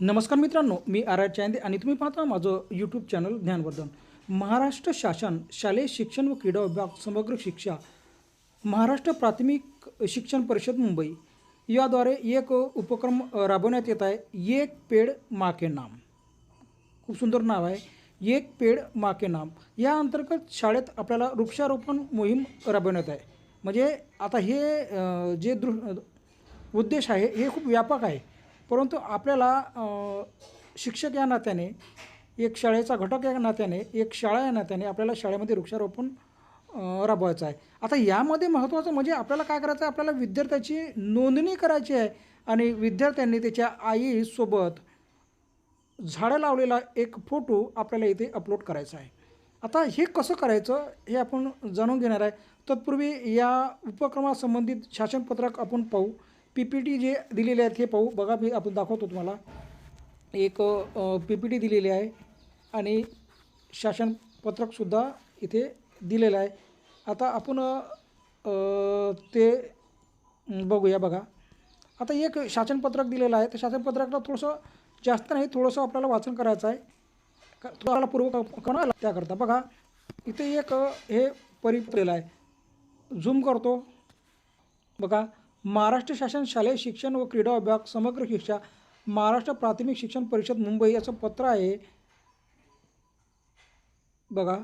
नमस्कार मित्रांनो मी R R Chande आणि तुम्ही पाहता माझं यूट्यूब चॅनल ज्ञानवर्धन. महाराष्ट्र शासन शालेय शिक्षण व क्रीडा विभाग समग्र शिक्षा महाराष्ट्र प्राथमिक शिक्षण परिषद मुंबई. याद्वारे एक उपक्रम राबवण्यात येत आहे एक पेड माके नाम. खूप सुंदर नाव आहे एक पेड माके नाम. या अंतर्गत शाळेत आपल्याला वृक्षारोपण मोहीम राबवण्यात आहे. म्हणजे आता हे जे दृ उद्देश आहे हे खूप व्यापक आहे. परंतु आपल्याला शिक्षक या नात्याने एक शाळेचा घटक या नात्याने एक शाळा या नात्याने आपल्याला शाळेमध्ये वृक्षारोपण राबवायचं आहे. आता यामध्ये महत्त्वाचं म्हणजे आपल्याला काय करायचं आहे? आपल्याला विद्यार्थ्याची नोंदणी करायची आहे आणि विद्यार्थ्यांनी त्याच्या आईसोबत झाडं लावलेला एक फोटो आपल्याला इथे अपलोड करायचा आहे. आता हे कसं करायचं हे आपण जाणून घेणार आहे. तत्पूर्वी या उपक्रमासंबंधित शासनपत्रक आपण पाहू. पी पी टी जे दिलेले आहेत हे पाहू. बघा मी आपण दाखवतो तुम्हाला. एक पी पी टी दिलेली आहे आणि शासनपत्रकसुद्धा इथे दिलेलं आहे. आता आपण ते बघूया बघा. आता एक शासनपत्रक दिलेलं आहे. तर शासनपत्रकला थोडंसं जास्त नाही थोडंसं आपल्याला वाचन करायचं आहे. का तुम्हाला पूर्व कोणाला त्याकरता. बघा इथे एक हे परिपत्र आहे. झूम करतो. बघा महाराष्ट्र शासन शालेय शिक्षण व क्रीडा विभाग समग्र शिक्षा महाराष्ट्र प्राथमिक शिक्षण परिषद मुंबई याचं पत्र आहे. बघा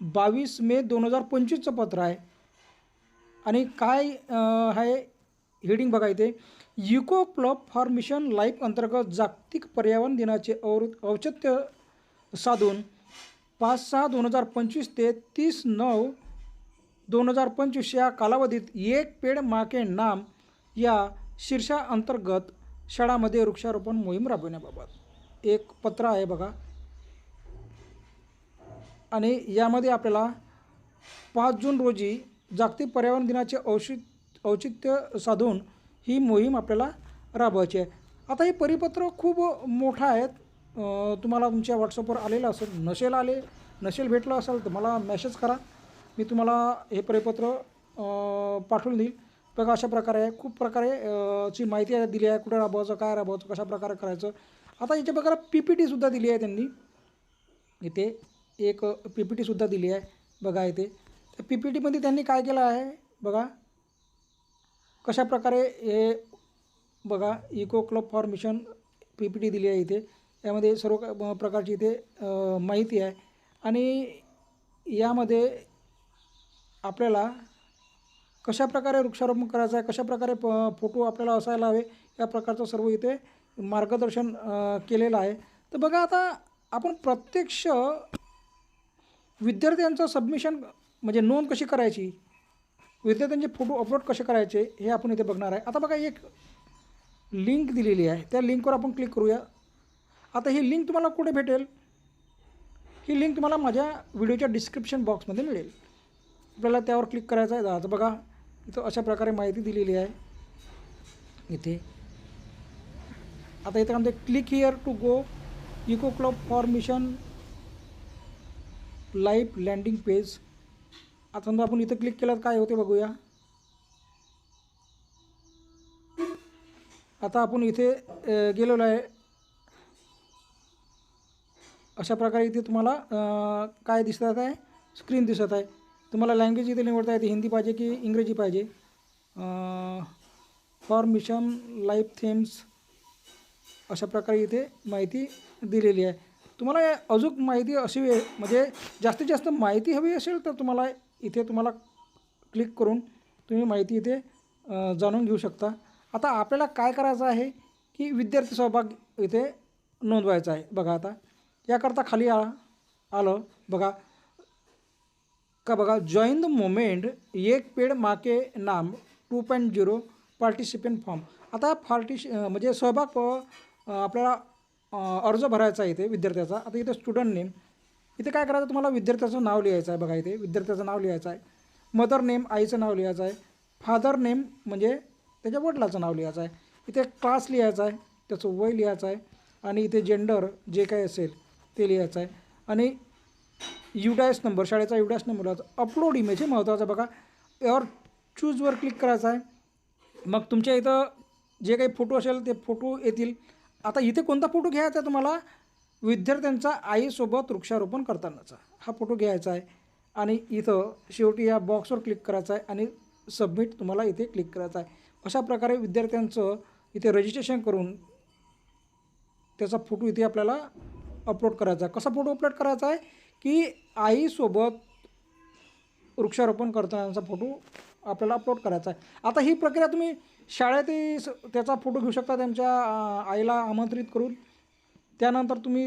बावीस मे दोन हजार पंचवीसचं पत्र आहे. आणि काय आहे? हेडिंग बघा इथे. Eco club for mission life अंतर्गत जागतिक पर्यावरण दिनाचे औ औचित्य साधून पाच सहा दोन हजार पंचवीस ते तीस नऊ दोन हजार पंचवीस या कालावधीत एक पेड माके नाम या शीर्षा अंतर्गत शाळामध्ये वृक्षारोपण मोहीम राबवण्याबाबत एक पत्र आहे बघा. आणि यामध्ये आपल्याला पाच जून रोजी जागतिक पर्यावरण दिनाचे औषि औचित्य साधून ही मोहीम आपल्याला राबवायची आहे. आता हे परिपत्र खूप मोठं आहेत. तुम्हाला तुमच्या व्हॉट्सअपवर आलेलं असेल नसेल आले नसेल भेटलं असेल तर मला मेसेज करा. मी तुम्हाला हे परिपत्र पाठवून देईल. बघा अशा प्रकारे आहे. खूप प्रकारे ची माहिती दिली आहे. कुठं राबवायचं काय राबवायचं कशा प्रकारे करायचं. आता याच्या प्रकारे पी पी टीसुद्धा दिली आहे त्यांनी. इथे एक पी पी टीसुद्धा दिली आहे. बघा इथे. तर पी पी टीमध्ये त्यांनी काय केलं आहे? बघा. कशा प्रकारे हे बघा eco club for mission P P T दिली आहे इथे. यामध्ये सर्व प्रकारची इथे माहिती आहे. आणि यामध्ये आपल्याला कशा प्रकारे वृक्षारोपण करायचं आहे कशा प्रकारे प फोटो आपल्याला असायला हवे या प्रकारचं सर्व इथे मार्गदर्शन केलेलं आहे. तर बघा आता आपण प्रत्यक्ष विद्यार्थ्यांचं सबमिशन म्हणजे नोंद कशी करायची? विद्यार्थ्यांचे फोटो अपलोड कसे करायचे हे आपण इथे बघणार आहे. आता बघा एक लिंक दिलेली आहे. त्या लिंकवर आपण क्लिक करूया. आता ही लिंक तुम्हाला कुठे भेटेल? ही लिंक तुम्हाला माझ्या व्हिडिओच्या डिस्क्रिप्शन बॉक्समध्ये मिळेल. आपल्याला त्यावर क्लिक करायचं आहे. आता बघा इथं अशा प्रकारे माहिती दिलेली आहे. इथे. आता इथं म्हणते click here to go eco club for mission live landing page आता समजा आपण इथं क्लिक केलं काय होते बघूया. आता आपण इथे गेलेलो आहे. अशा प्रकारे इथे तुम्हाला काय दिसत आहे? स्क्रीन दिसत आहे. तुम्हाला लँग्वेज इथे निवडता येते. हिंदी पाहिजे की इंग्रजी पाहिजे? फॉर मिशन लाईफ थेम्स अशा प्रकारे इथे माहिती दिलेली आहे. तुम्हाला अजून माहिती अशी म्हणजे जास्तीत जास्त माहिती हवी असेल तर तुम्हाला इथे तुम्हाला क्लिक करून तुम्ही माहिती इथे जाणून घेऊ शकता. आता आपल्याला काय करायचं आहे की विद्यार्थी सहभाग इथे नोंदवायचा आहे. बघा आता याकरता खाली आ आलं. बघा का बघा जॉईन द मोमेंट एक पेड माके नाम two point zero participant form आता पार्टिश म्हणजे सहभाग आपल्याला अर्ज भरायचा आहे इथे विद्यार्थ्याचा. आता इथे स्टुडंट नेम इथे काय करायचं? तुम्हाला विद्यार्थ्याचं नाव लिहायचं आहे बघा इथे. विद्यार्थ्याचं नाव लिहायचं आहे. मदर नेम आईचं नाव लिहायचं आहे. फादर नेम म्हणजे त्याच्या वडिलाचं नाव लिहायचं आहे. इथे क्लास लिहायचा आहे. त्याचं वय लिहायचं आहे. आणि इथे जेंडर जे काही असेल ते लिहायचं आहे. आणि युडायस नंबर शाळेचा युडायस नंबर अपलोड इमेज हे महत्त्वाचं बघा यावर चूजवर क्लिक करायचं आहे. मग तुमच्या इथं जे काही फोटो असेल ते फोटो येतील. आता इथे कोणता फोटो घ्यायचा आहे तुम्हाला? विद्यार्थ्यांचा आईसोबत वृक्षारोपण करतानाचा. हा फोटो घ्यायचा आहे. आणि इथं शेवटी या बॉक्सवर क्लिक करायचा आहे आणि सबमिट तुम्हाला इथे क्लिक करायचं आहे. अशा प्रकारे विद्यार्थ्यांचं इथे रजिस्ट्रेशन करून त्याचा फोटो इथे आपल्याला अपलोड करायचा आहे. कसा फोटो अपलोड करायचा आहे? की आईसोबत वृक्षारोपण करतानाचा फोटो आपल्याला अपलोड करायचा आहे. आता ही प्रक्रिया तुम्ही शाळेतही स- त्याचा फोटो घेऊ शकता त्यांच्या आईला आमंत्रित करून. त्यानंतर तुम्ही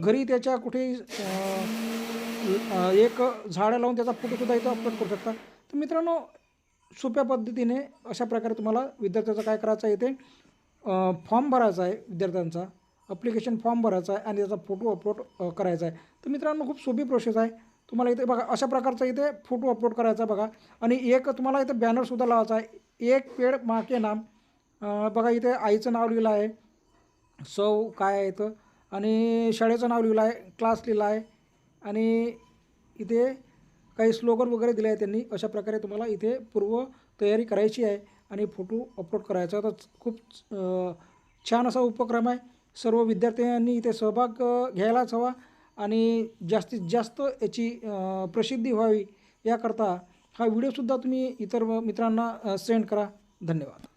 घरी त्याच्या कुठे एक झाडं लावून त्याचा फोटोसुद्धा इथं अपलोड करू शकता. तर मित्रांनो सोप्या पद्धतीने अशा प्रकारे तुम्हाला विद्यार्थ्याचं काय करायचं आहे इथे फॉर्म भरायचा आहे विद्यार्थ्यांचा. अप्लिकेशन फॉर्म भरायचा आहे आणि त्याचा फोटो अपलोड करायचा आहे. तर मित्रांनो खूप सोपी प्रोसेस आहे. तुम्हाला इथे बघा अशा प्रकारचा इथे फोटो अपलोड करायचा आहे बघा. आणि एक तुम्हाला इथे बॅनरसुद्धा लावायचा आहे. एक पेड माके नाम. बघा इथे आईचं नाव लिहिलं आहे. सौ काय आहे इथं? आणि शाळेचं नाव लिहिलं आहे. क्लास लिहिला आहे. आणि इथे काही स्लोगन वगैरे दिले आहे त्यांनी. अशा प्रकारे तुम्हाला इथे पूर्व तयारी करायची आहे. आणि फोटो अपलोड करायचा तर खूप छान असा उपक्रम आहे. सर्व विद्यार्थ्यांनी इथे सहभाग घ्यायलाच हवा आणि जास्तीत जास्त याची प्रसिद्धी व्हावी याकरता हा व्हिडिओसुद्धा तुम्ही इतर मित्रांना सेंड करा. धन्यवाद.